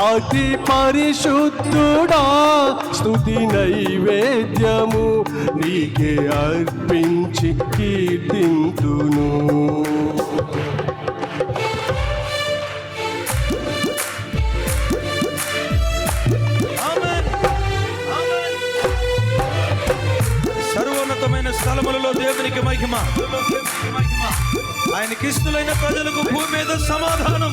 అతి పరిశుద్ధుడా స్థుతి నైవేద్యము నీకే అర్పించి కీర్తింతును ఆమేన్. స్థలములలో దేవునికి మహిమ ఆయన కిస్తులైన ప్రజలకు భూమి మీద సమాధానం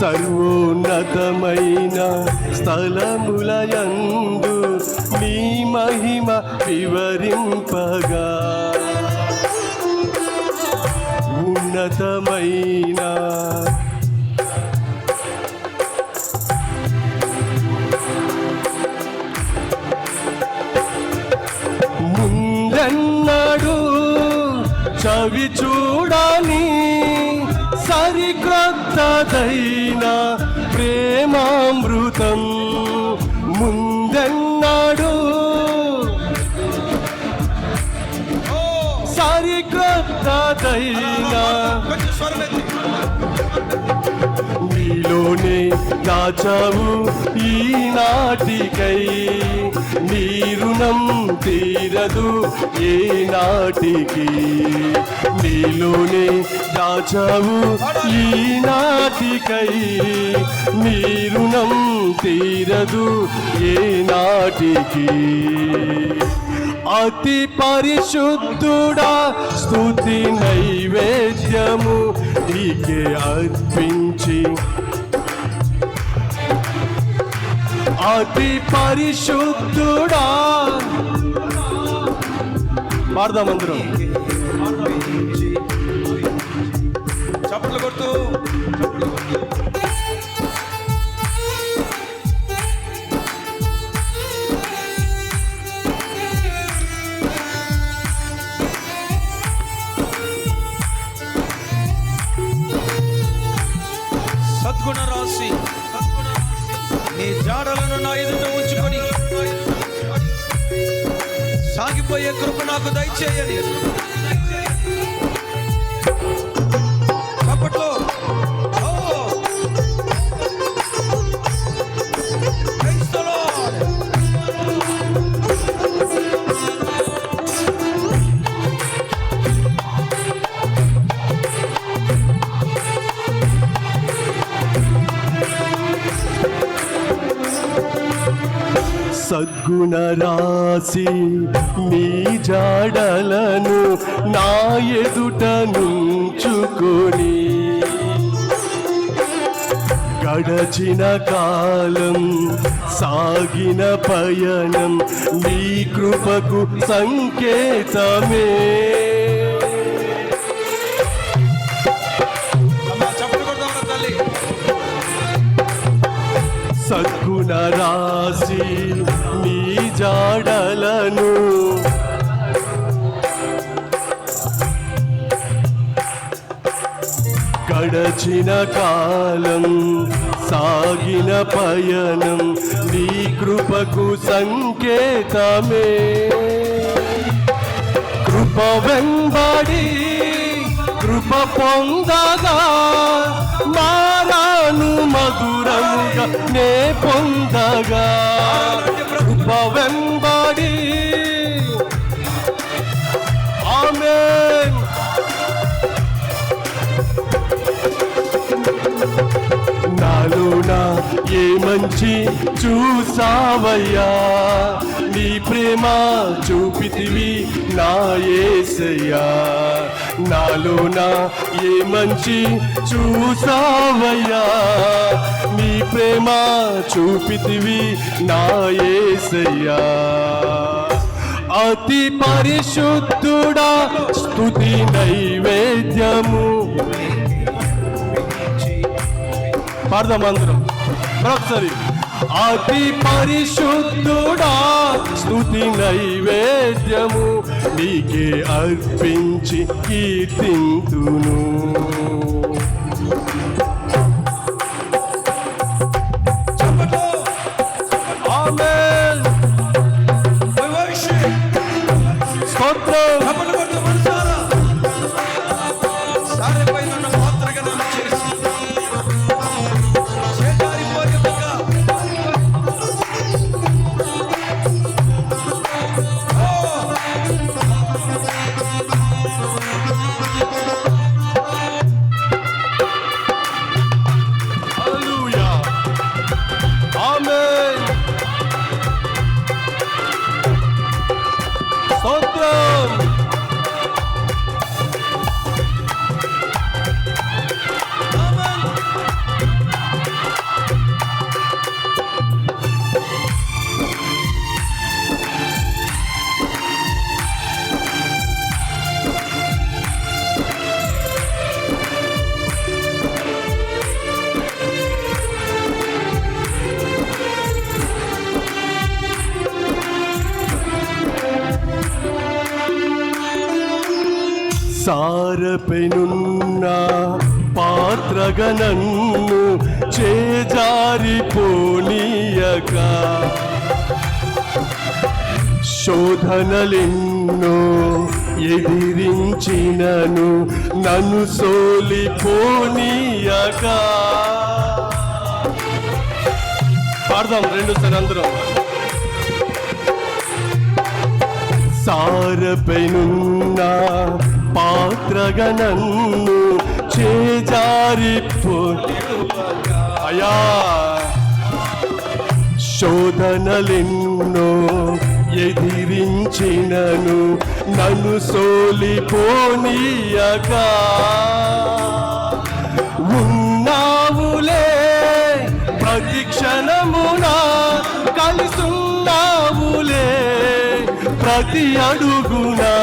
సర్వోన్నతమైన స్థలములయందు నీ మహిమ వివరింపగా. ఉన్నతమైన ముందన్నాడు చవి చూడని సరిక్రొత్తదైన ప్రేమామృతం ముందెన్నడు? ఎత్తి. నీలోనే దాచావు ఈనాటికై నీ రుణం తీరదు ఏ నాటికి నీలోనే దాచావు ఈనాటికై నీ రుణం తీరదు ఏ నాటికి అతి పరిశుద్ధుడా స్తుతి నైవేద్యము నీకే అర్పించి అతి పరిశుద్ధుడా. పాడదాం అందరం. సాగిపోయే కృప నాకు దయచేయని. గుణరాశి నీ జాడలను నా ఎదుట నుంచుకొని. గడచిన కాలం సాగిన పయనం నీ కృపకు సంకేతమే. సద్గుణ జాడలను. గడచిన కాలం సాగిన పయనం నీ కృపకు సంకేతమే. కృప వెంబడి కృప పొందగా మారాను మధురముగా నే పొందగా. కృప నాలోన ఏ మంచి చూసావయ్యా? నీ ప్రేమ చూపితివి నా యేసయ్యా నాలోన ఏ మంచి చూసావయ్యా? నీ ప్రేమ చూపితివి నా యేసయ్యా అతి పరిశుద్ధుడా స్తుతి నైవేద్యము. పాడదాం అందరం. మరొకసారి. అతి పరిశుద్ధుడా స్థుతి నైవేద్యము నీకే అర్పించి కీర్తింతును. సారపెనున్న పాత్రగా నన్ను చేజారిపోనీయక. శోధనలెన్నో ఎదిరించినను నన్ను సోలిపోనీయక. పాడదాం రెండు సార్ అందరం. సారపైనున్న పాత్రగా నన్ను చేజారిపో అయా శోధనలెన్నో ఎదిరించినను నన్ను సోలిపోనీయగా ఉన్నావులే ప్రతిక్షణమునా కలుసున్నావులే ప్రతి అడుగునా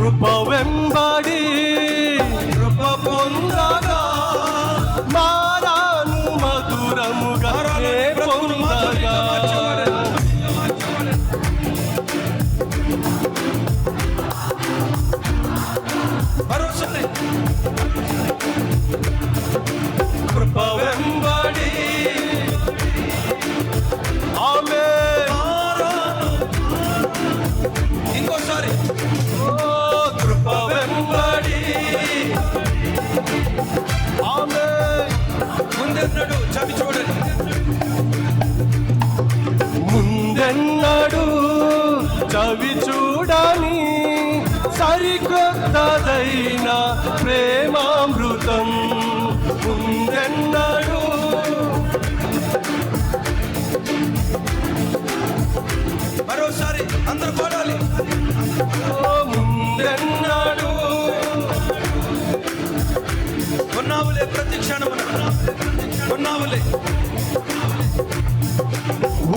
కృప వెంబడి కృప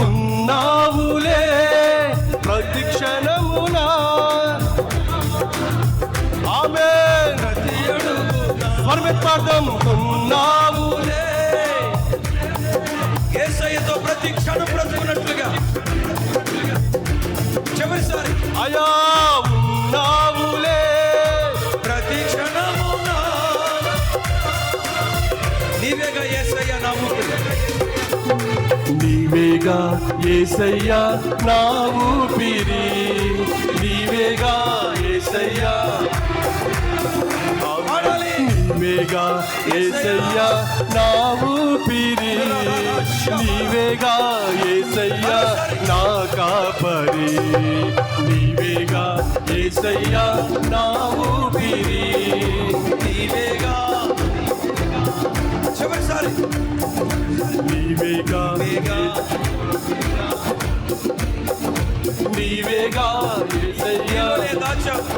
ఉన్నావులే ప్రతి క్షణమున ఆమె ప్రతి ఉన్నావులే. ఏసయ్యతో ప్రతి క్షణం బ్రతుకున్నట్లుగా. చివరిసారి. అయా నీవేగా ఏసయ్యా నా ఊపిరి నీవేగా ఏసయ్యా. నీవేగా ఏసయ్యా నా ఊపిరి నీవేగా ఏసయ్యా నా కాపరి. నీవేగా ఏసయ్యా నా ఊపిరి నీవేగా చివరిసారి నీవేగా నీవేగా నీవేగా నీలోనే దాచావు.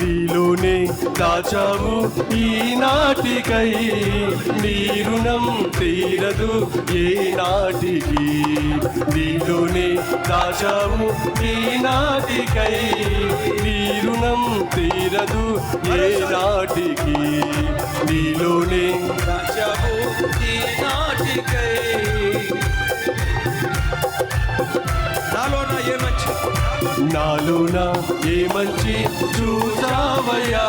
నీలోనే దాచావు ఈనాటికై నీ రుణం తీరదు ఏ నాటికి. నీలోనే దాచావు ఈనాటికై నీ రుణం తీరదు ఏ నాటికి. నీలోనే దాచావు ఈనాటికై నాలోన ఏ మంచి? నాలోన ఏ మంచి చూసావయ్యా?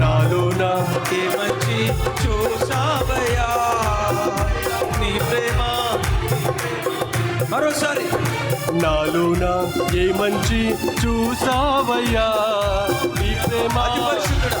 నాలోన ఏ మంచి చూసావయ్యా? నీ ప్రేమ మరోసారి. నాలోన ఏ మంచి చూసావయ్యా? నీ ప్రేమ. పరిశుద్ధుడా.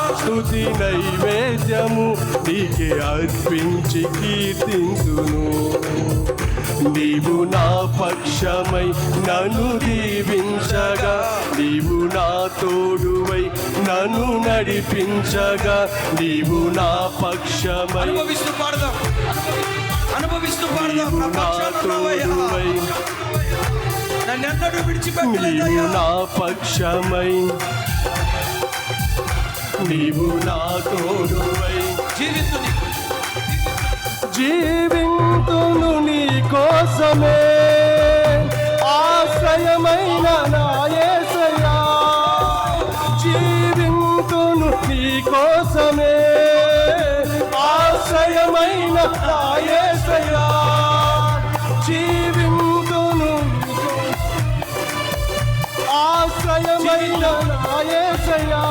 స్తుతి నైవేద్యము నీకే అర్పించి కీర్తింతును నీవు నా పక్షమై నన్ను దీవించగా నీవు నా తోడువై నన్ను నడిపించగా నీవు నా పక్షమై అనుభవిస్తూ పాడదాం. అనుభవిస్తూ తోడువై నా పక్షమై నీవు నా తోడువై. జీవితుని నీకు జీవింతును నీ కోసమే. ఆశ్రయమైన నాయసయా యేసయ్యా జీవింతును నీ కోసమే. ఆశ్రయమైన నాయసయా యేసయ్యా జీవింతును ఆశ్రయమైన నాయసయా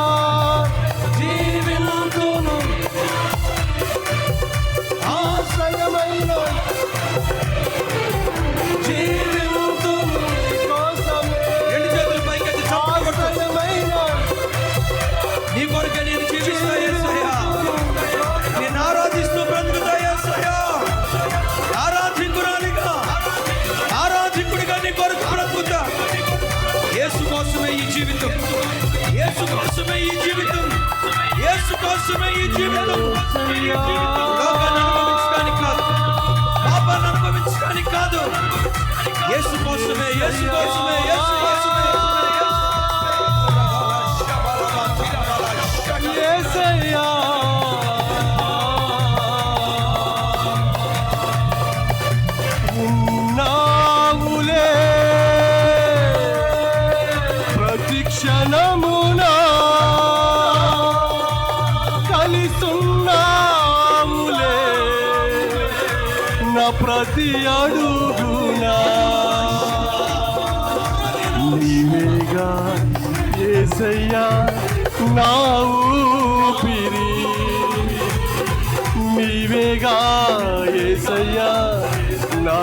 కోసమే ఈ జీవితం లోకాన్ని అనుభవించడానికి కాదు. పాపాన్ని అనుభవించడానికి కాదు. యేసు కోసమే యేసు కోసమే యేసు కోసమే. కలిసున్నావులే నా ప్రతి అడుగునా నీవేగా ఏసయ్యా నా ఊపిరి. నీవేగా ఏసయ్యా నా